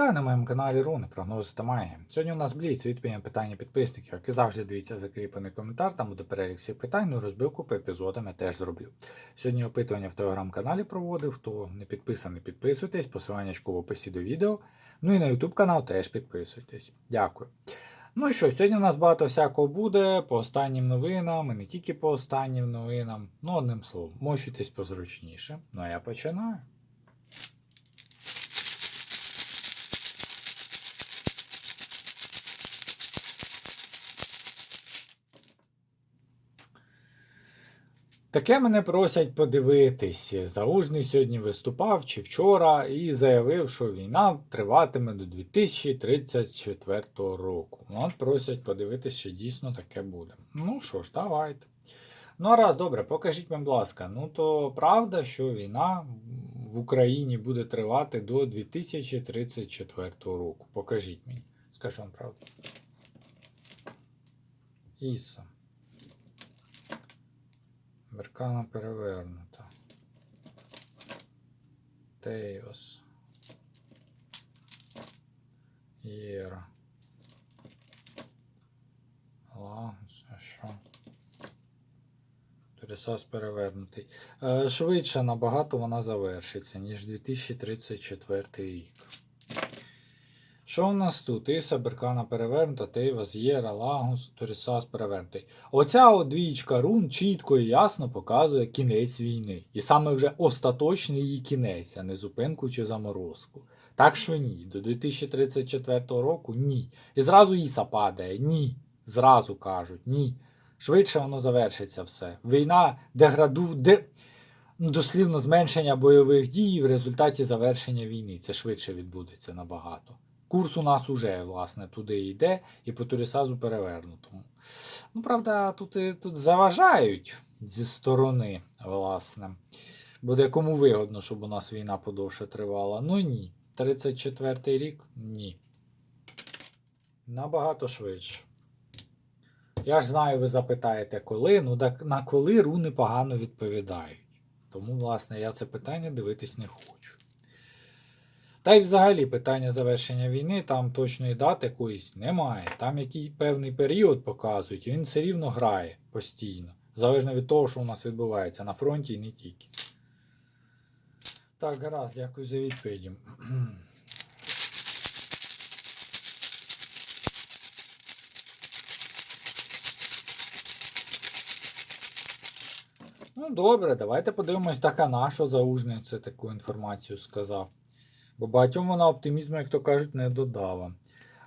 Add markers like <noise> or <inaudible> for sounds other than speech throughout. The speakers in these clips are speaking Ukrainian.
Вітаю на моєму каналі Руни, прогнози та магія. Сьогодні у нас бліц відповідь на питання підписників. Як і завжди, дивіться закріплений коментар, там буде перелік всіх питань, ну розбивку по епізодам я теж зроблю. Сьогодні опитування в телеграм-каналі проводив. Хто не підписаний, підписуйтесь, посилання в описі до відео. Ну і на YouTube канал теж підписуйтесь. Дякую. Ну що, сьогодні у нас багато всякого буде по останнім новинам, і не тільки по останнім новинам. Ну, одним словом, мощуйтесь позручніше. Ну а я починаю. Таке мене просять подивитись. Заужний сьогодні виступав чи вчора і заявив, що війна триватиме до 2034 року. От просять подивитись, що дійсно таке буде. Ну що ж, давайте. Ну, а раз, добре, покажіть, будь ласка. Ну то правда, що війна в Україні буде тривати до 2034 року. Покажіть мені. Скажу вам правду. Іса. Беркана перевернута. Тейос. Єра. Лагус, а що? Торісас перевернутий. Е, швидше набагато вона завершиться, ніж 2034 рік. Що у нас тут? Іса, Беркана перевернута, Тейвас, Єра, Лагус, Торісас перевернутий. Оця двічка рун чітко і ясно показує кінець війни. І саме вже остаточний її кінець, а не зупинку чи заморозку. Так що ні. До 2034 року ні. І зразу Іса падає. Ні. Зразу кажуть, ні. Швидше воно завершиться все. Війна деграду... де... ну, дослівно зменшення бойових дій в результаті завершення війни. Це швидше відбудеться набагато. Курс у нас уже, власне, туди йде, і по Турісазу перевернутому. Ну, правда, тут, тут заважають зі сторони, власне. Буде кому вигодно, щоб у нас війна подовше тривала. Ну ні. 34-й рік ні. Набагато швидше. Я ж знаю, ви запитаєте, коли. Ну, так на коли руни погано відповідають. Тому, власне, я це питання дивитись не хочу. Та й взагалі питання завершення війни, там точної дати якоїсь немає. Там якийсь певний період показують, і він все рівно грає постійно. Залежно від того, що у нас відбувається на фронті і не тільки. Так, гаразд, дякую за відповіді. Ну, добре, давайте подивимось, так а на що таку інформацію сказав. Бо багатьом вона оптимізму, як то кажуть, не додала.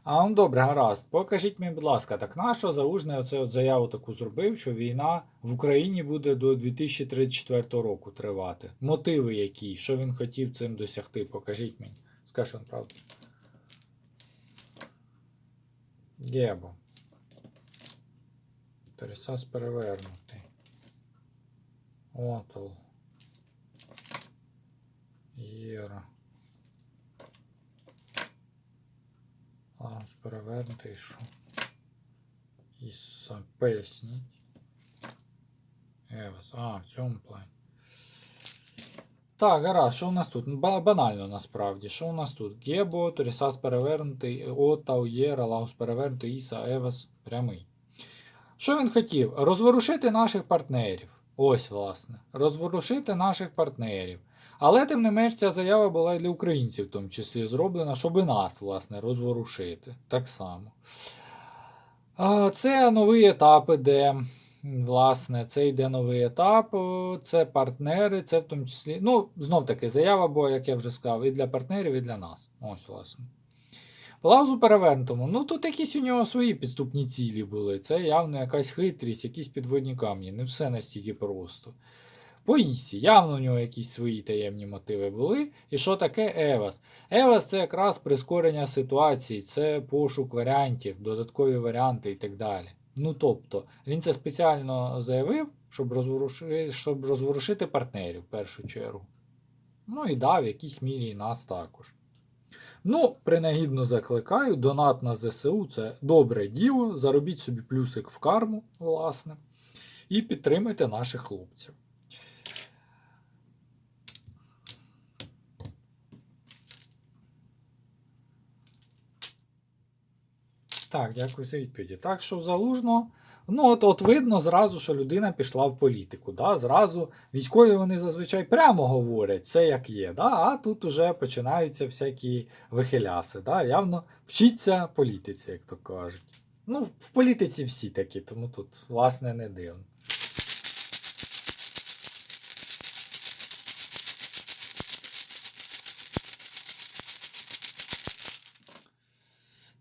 А ну добре, гаразд. Покажіть мені, будь ласка, так нащо Залужний оце от заяву таку зробив, що війна в Україні буде до 2034 року тривати. Мотиви які? Що він хотів цим досягти? Покажіть мені. Скажи він правду. Гебо. Торісас перевернутий. Отол. Єра. Лаунж перевернутий, що? Іса, поясніть. Евас. А, в цьому плані. Так, гаразд, що у нас тут? Банально насправді. Що у нас тут? Гебо, Торісас перевернутий, Отау, Єра, Лаунж перевернутий, Іса, Евас, прямий. Що він хотів? Розворушити наших партнерів. Ось, власне. Розворушити наших партнерів. Але тим не менш ця заява була і для українців, в тому числі зроблена, щоб і нас, власне, розворушити. Так само. Це новий етап іде. Власне, це йде новий етап. Це партнери, це в тому числі. Ну, знов таки, заява була, як я вже сказав, і для партнерів, і для нас. Ось, власне. Лаузу перевернутому. Ну, тут якісь у нього свої підступні цілі були. Це явно якась хитрість, якісь підводні камні. Не все настільки просто. По Ісі, явно у нього якісь свої таємні мотиви були. І що таке Евас? Евас це якраз прискорення ситуації, це пошук варіантів, додаткові варіанти і так далі. Ну тобто, він це спеціально заявив, щоб розворушити, щоб розворушити партнерів в першу чергу. Ну і дав якісь мірі і нас також. Ну, принагідно закликаю, донат на ЗСУ це добре діло. Заробіть собі плюсик в карму, власне, і підтримайте наших хлопців. Так, дякую за відповіді. Так що залужно. Ну, от, от видно зразу, що людина пішла в політику. Да? Зразу військові вони зазвичай прямо говорять, все як є. Да? А тут уже починаються всякі вихиляси. Да? Явно вчиться політиці, як то кажуть. Ну, в політиці всі такі, тому тут, власне, не дивно.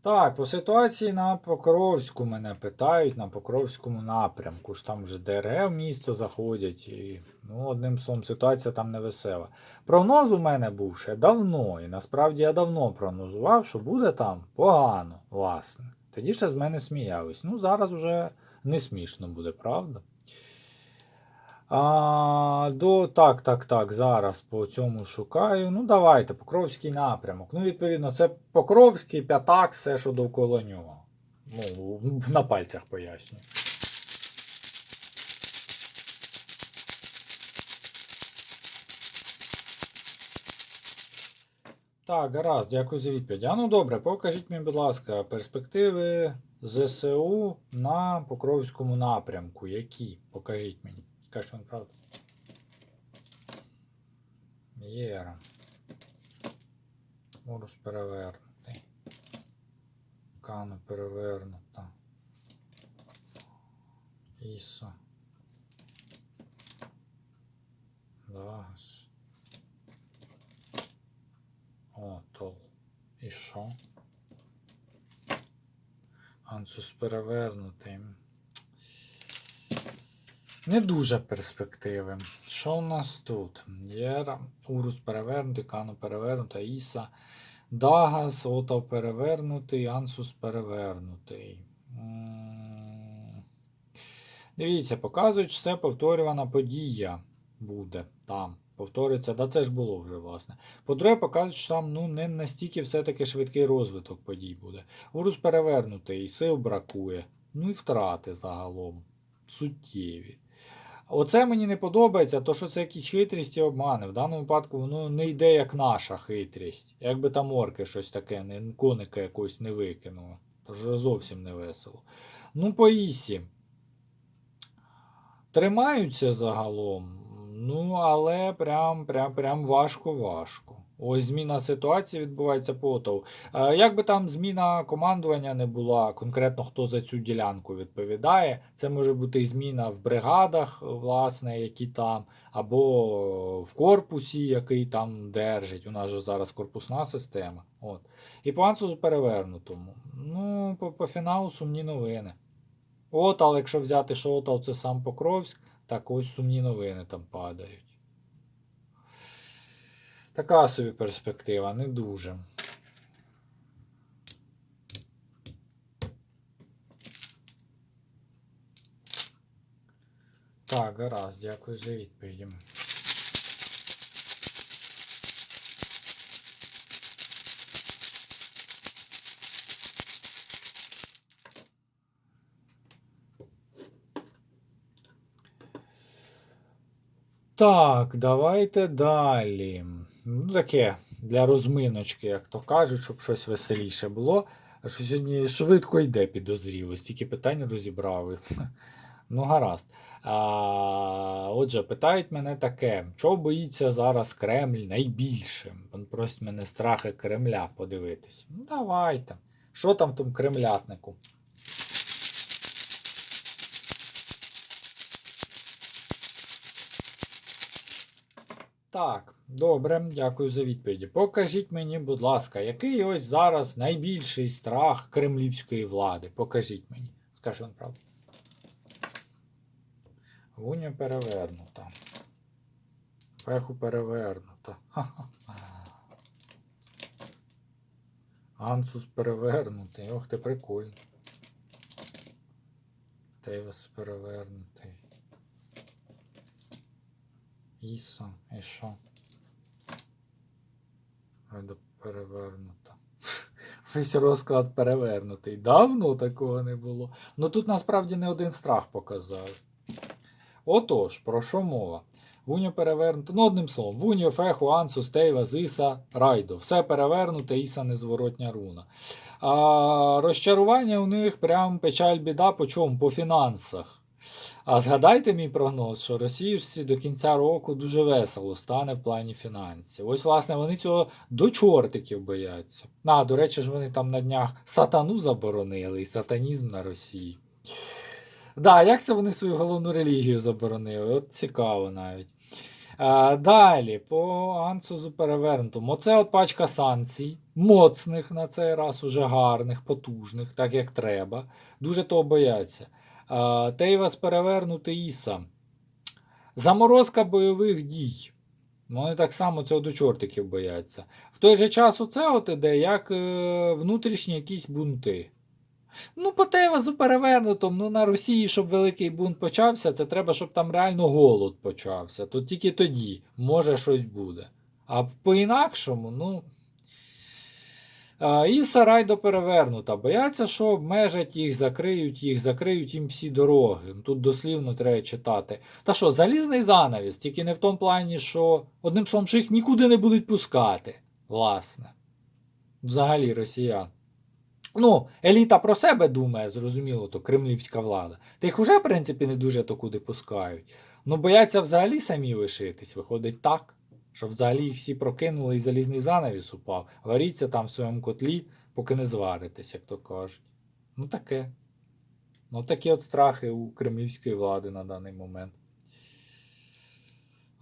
Так, по ситуації на Покровську мене питають, на Покровському напрямку. ж Там вже ДРГ в місто заходять, і ну, одним словом, ситуація там не весела. Прогноз у мене був ще давно, і насправді я давно прогнозував, що буде там погано, власне. Тоді ще з мене сміялись. Ну, зараз вже не смішно буде, правда? А, до, так, так, так, зараз по цьому шукаю. Ну, давайте, Покровський напрямок. Ну, відповідно, це Покровський, п'ятак, все, що довкола нього. Ну, на пальцях пояснюю. Так, гаразд, дякую за відповідь. А ну добре, покажіть мені, будь ласка, перспективи ЗСУ на Покровському напрямку. Які? Покажіть мені. Скажіть вам правду. Єра. Морус перевернутий. Кано перевернута. Іса. Дагас. Отол. І що? Ансус перевернутий. Не дуже перспективи. Що у нас тут? Єра, Урус перевернутий, Кано перевернута, Іса, Дагас, Отав перевернутий, Ансус перевернутий. Дивіться, показують, що повторювана подія буде там. Повторюється, да це ж було вже, власне. По-друге, показують, що там ну, не настільки все-таки швидкий розвиток подій буде. Урус перевернутий, сил бракує. Ну і втрати загалом. Суттєві. Оце мені не подобається, то що це якісь хитрість і обмани. В даному випадку воно не йде як наша хитрість. Якби там орки щось таке, не, коника якогось не викинули. То вже зовсім не весело. Ну, по Ісі. Тримаються загалом. Ну, але прям, прям, прям важко-важко. Ось зміна ситуації відбувається по ОТОВ. Е, Як би там зміна командування не була, конкретно хто за цю ділянку відповідає, це може бути зміна в бригадах, власне, які там, або в корпусі, який там держить. У нас же зараз корпусна система. От. І по Ансусу перевернутому. Ну, по, по фіналу сумні новини. Отал, якщо взяти, що Отал це сам Покровськ, так ось сумні новини там падають. Така собі перспектива, не дуже. Так, гаразд, дякую за відповіді. Так, давайте далі. Ну, таке для розминочки, як то кажуть, щоб щось веселіше було. А що сьогодні швидко йде підозріло, стільки питань розібрали. <laughs> Ну, гаразд. А, Отже, питають мене таке: чого боїться зараз Кремль найбільше? Він просить мене страхи Кремля подивитись. Ну, давайте. Що там в тому кремлятнику? Так, добре, дякую за відповіді. Покажіть мені, будь ласка, який ось зараз найбільший страх кремлівської влади? Покажіть мені. Скажу вам правду. Гуня перевернута. Пеху перевернута. <laughs> Ансус перевернутий. Ох ти прикольно. Тейвес перевернутий. Іса, і що? Реда перевернута. <laughs> Весь розклад перевернутий. Давно такого не було. Ну тут насправді не один страх показав. Отож, про що мова? Вуньо перевернуто. Ну, одним словом, Вуньо, Феху, Ансу, Стейва, Зиса, Райдо. Все перевернуте, Іса незворотня руна. А, розчарування у них прям печаль біда по чому? По фінансах. А згадайте мій прогноз, що росіюшці до кінця року дуже весело стане в плані фінансів. Ось, власне, вони цього до чортиків бояться. А, до речі ж, вони там на днях сатану заборонили і сатанізм на Росії. Да, як це вони свою головну релігію заборонили? От цікаво навіть. А, далі, по Ансузу перевернутому. Оце от пачка санкцій, моцних на цей раз, уже гарних, потужних, так як треба. Дуже того бояться. Тейвас перевернутий Іса. Заморозка бойових дій. Вони так само цього до чортиків бояться. В той же час оце от іде як е, внутрішні якісь бунти. Ну, по Тейвасу перевернутому, ну на Росії, щоб великий бунт почався, це треба, щоб там реально голод почався. То тільки тоді може щось буде. А по-інакшому, ну. І Сарайдо перевернута. Бояться, що обмежать їх, закриють їх, закриють їм всі дороги. Ну, Тут дослівно треба читати. Та що, залізний занавіс, тільки не в тому плані, що одним словом, що їх нікуди не будуть пускати. Власне. Взагалі росіян. Ну, еліта про себе думає, зрозуміло, то кремлівська влада. Та їх уже, в принципі, не дуже то куди пускають. Ну, бояться взагалі самі лишитись. Виходить так, що взагалі їх всі прокинули і залізний занавіс упав. Варіться там в своєму котлі, поки не зваритесь, як то кажуть. Ну таке. Ну такі от страхи у кремлівської влади на даний момент.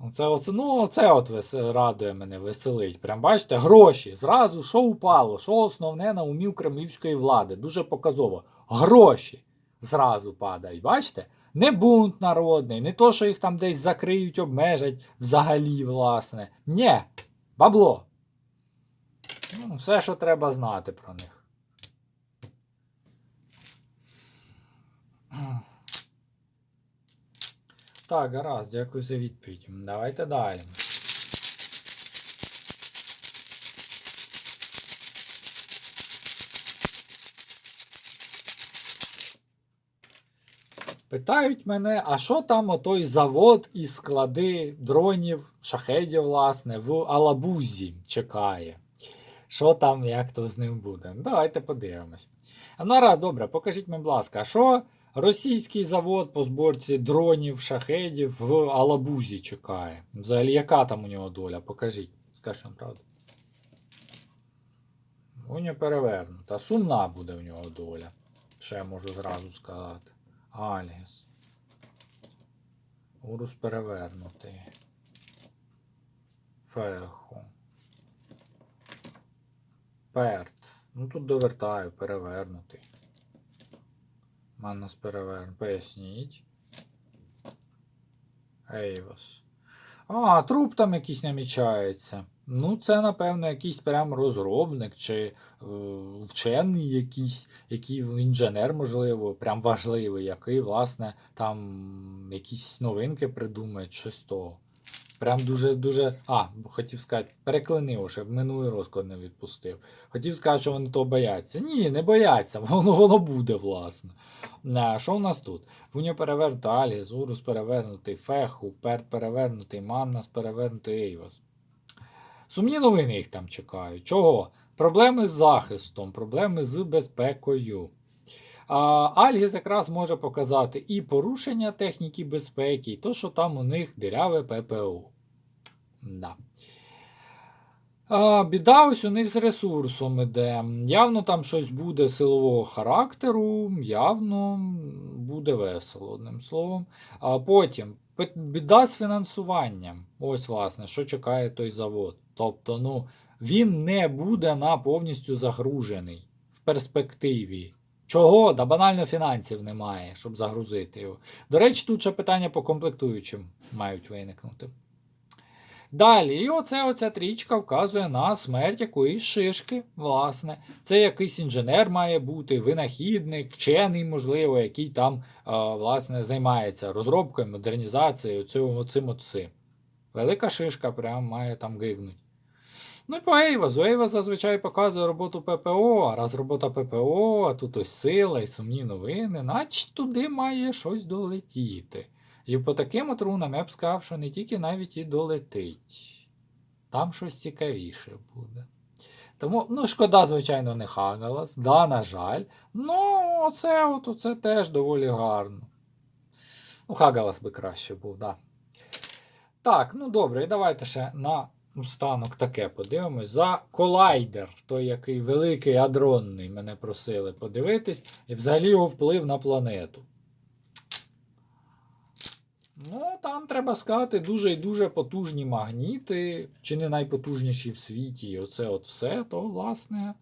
Оце, оце, ну, оце от вес, радує мене, веселить. Прям бачите, гроші. Зразу що упало, що основне на умів кремлівської влади. Дуже показово. Гроші зразу падають. Бачите? Не бунт народний, не то, що їх там десь закриють, обмежать взагалі, власне. Нє, бабло. Ну, все, що треба знати про них. Так, гаразд, дякую за відповідь. Давайте далі. Питають мене, а що там отой завод і склади дронів, шахедів, власне, в Алабузі чекає? Що там, як то з ним буде? Ну, Давайте подивимось. Ну, раз, добре, покажіть будь ласка, а що російський завод по зборці дронів, шахедів в Алабузі чекає? Взагалі, яка там у нього доля? Покажіть. Скажіть вам правду. У нього перевернута. Сумна буде у нього доля. Що я можу зразу сказати. Альгіс. Урус перевернутий. Феху. Перт. Ну тут довертаю, перевернутий. Маннас переверн. Поясніть. Ейвос. А, труп там якийсь намічається. Ну, це, напевно, якийсь прям розробник чи е, вчений якийсь, який інженер, можливо, прям важливий, який, власне, там якісь новинки придумає, щось того. Прям дуже-дуже. А, хотів сказати, переклинив, щоб минулий розклад не відпустив. Хотів сказати, що вони того бояться. Ні, не бояться, <laughs> воно воно буде, власне. А, що в нас тут? Вуньо перевернутий Аліс, Урус перевернутий, Феху, Перт перевернутий, Маннас перевернутий Ейвас. Сумні новини їх там чекають. Чого? Проблеми з захистом, проблеми з безпекою. А, Альгіс якраз може показати і порушення техніки безпеки, і то, що там у них диряве ППО. Да. А, біда ось у них з ресурсом іде. Явно там щось буде силового характеру, явно буде весело, одним словом. А потім біда з фінансуванням. Ось, власне, що чекає той завод. Тобто, ну, він не буде на повністю загружений в перспективі. Чого? Да банально фінансів немає, щоб загрузити його. До речі, тут ще питання по комплектуючим мають виникнути. Далі, і оце оця трічка вказує на смерть якоїсь шишки. Власне, це якийсь інженер має бути, винахідник, вчений, можливо, який там а, власне, займається розробкою, модернізацією, цим, от. Велика шишка прям має там гигнуть. Ну і по Ейвазу. Ейваз зазвичай показує роботу ППО, а раз робота ППО, а тут ось сила і сумні новини, наче туди має щось долетіти. І по таким от рунам я б сказав, що не тільки навіть і долетить. Там щось цікавіше буде. Тому, ну, шкода, звичайно, не Хагалас. Да, на жаль. Ну, оце, от, оце теж доволі гарно. Ну, Хагалас би краще був, да. Так, ну добре, і давайте ще на останок таке подивимось. За колайдер, той, який великий адронний, мене просили подивитись, і взагалі його вплив на планету. Ну, там треба сказати дуже і дуже потужні магніти, чи не найпотужніші в світі. І оце от все, то, власне,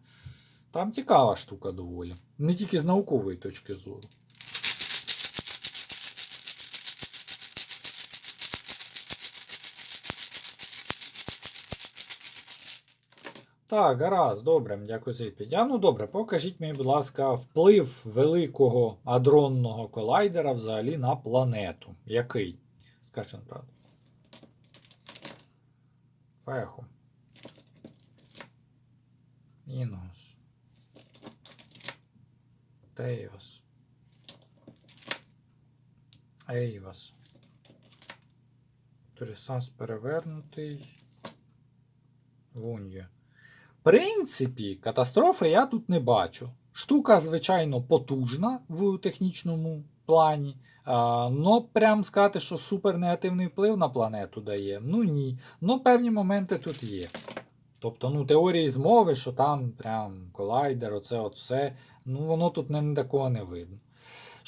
там цікава штука доволі. Не тільки з наукової точки зору. Так, гаразд, добре, дякую за відповідь. А ну добре, покажіть мені, будь ласка, вплив великого адронного колайдера взагалі на планету. Який? Скажіть правду. Феху. Інгус. Тейвас. Ейвас. Торісас перевернутий. Вуньє. Принципі, катастрофи я тут не бачу. Штука, звичайно, потужна в технічному плані. Но прям сказати, що супер негативний вплив на планету дає. Ну ні. Ну певні моменти тут є. Тобто, ну, теорії змови, що там прям колайдер, оце от все. Ну, воно тут не, такого не видно.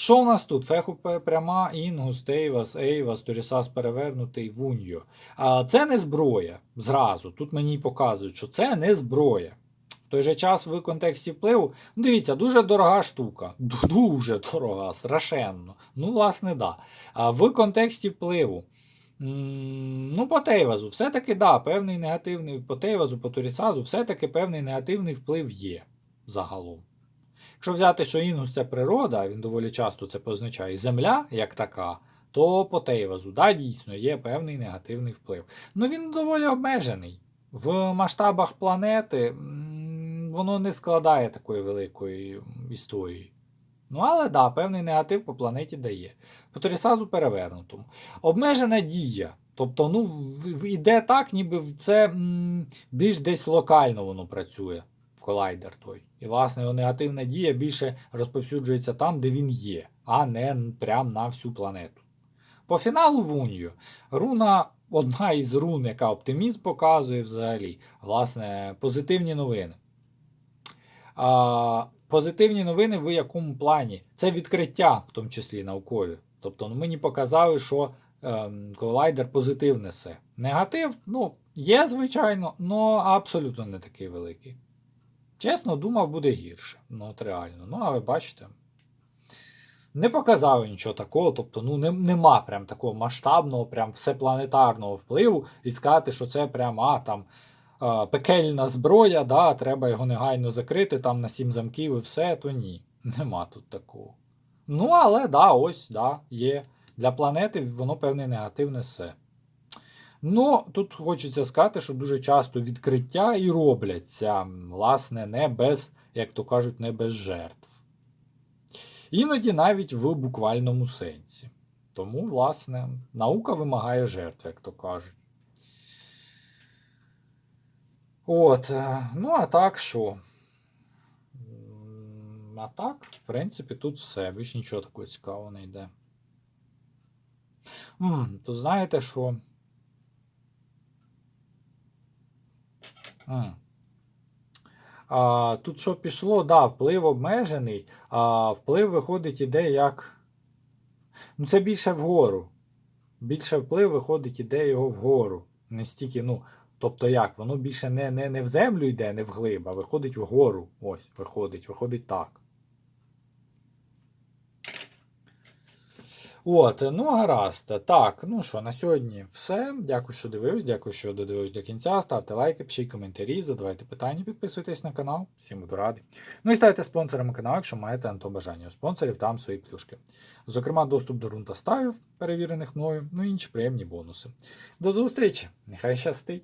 Що у нас тут? Феху пряма, Інгус, Тейвас, Ейвас, Торісас перевернутий, Вуньо. А це не зброя зразу. Тут мені показують, що це не зброя. В той же час в контексті впливу, ну дивіться, дуже дорога штука. Дуже дорога, страшенно. Ну, власне, да. А в контексті впливу. Ну, по Тейвазу, все-таки да, певний негативний по Тейвазу, по Турісазу, все-таки певний негативний вплив є загалом. Якщо взяти, що Інгус це природа, він доволі часто це позначає земля як така, то по Тейвазу, да, дійсно, є певний негативний вплив. Ну він доволі обмежений. В масштабах планети воно не складає такої великої історії. Ну, але да, певний негатив по планеті дає. По Торісазу перевернутому. Обмежена дія. Тобто, ну, в- так, ніби це більш десь локально воно працює колайдер той. І, власне, його негативна дія більше розповсюджується там, де він є, а не прямо на всю планету. По фіналу Вунью руна одна із рун, яка оптимізм показує взагалі. Власне, позитивні новини. А, позитивні новини в якому плані? Це відкриття, в тому числі наукові. Тобто ну, мені показали, що ем, колайдер позитив несе. Негатив, ну, є, звичайно, але абсолютно не такий великий. Чесно, думав, буде гірше. Ну, от реально. Ну, але бачите. Не показали нічого такого, тобто ну, не, нема прям такого масштабного, прям всепланетарного впливу і сказати, що це прям а, там, а, пекельна зброя, да, треба його негайно закрити там на сім замків і все, то ні. Нема тут такого. Ну, але да, ось, да, є. Для планети воно певний негатив несе. Ну, тут хочеться сказати, що дуже часто відкриття і робляться, власне, не без, як то кажуть, не без жертв. Іноді навіть в буквальному сенсі. Тому, власне, наука вимагає жертв, як то кажуть. От, е, ну а так що? А так, в принципі, тут все. Більш нічого такого цікавого не йде. М, То знаєте, що. А, тут що пішло, да, вплив обмежений, а вплив виходить іде як. Ну, це більше вгору. Більше вплив виходить іде його вгору. Не стільки, ну, тобто як, воно більше не, не, не в землю йде, не вглиб, а виходить вгору. Ось, виходить, виходить так. От, ну гаразд. Так, ну що, на сьогодні все. Дякую, що дивились, дякую, що додивились до кінця. Ставте лайки, пишіть коментарі, задавайте питання, підписуйтесь на канал. Всім буду радий. Ну і ставте спонсорами каналу, якщо маєте на то бажання. У спонсорів там свої плюшки. Зокрема, доступ до рун та ставів, перевірених мною, ну і інші приємні бонуси. До зустрічі! Нехай щастить!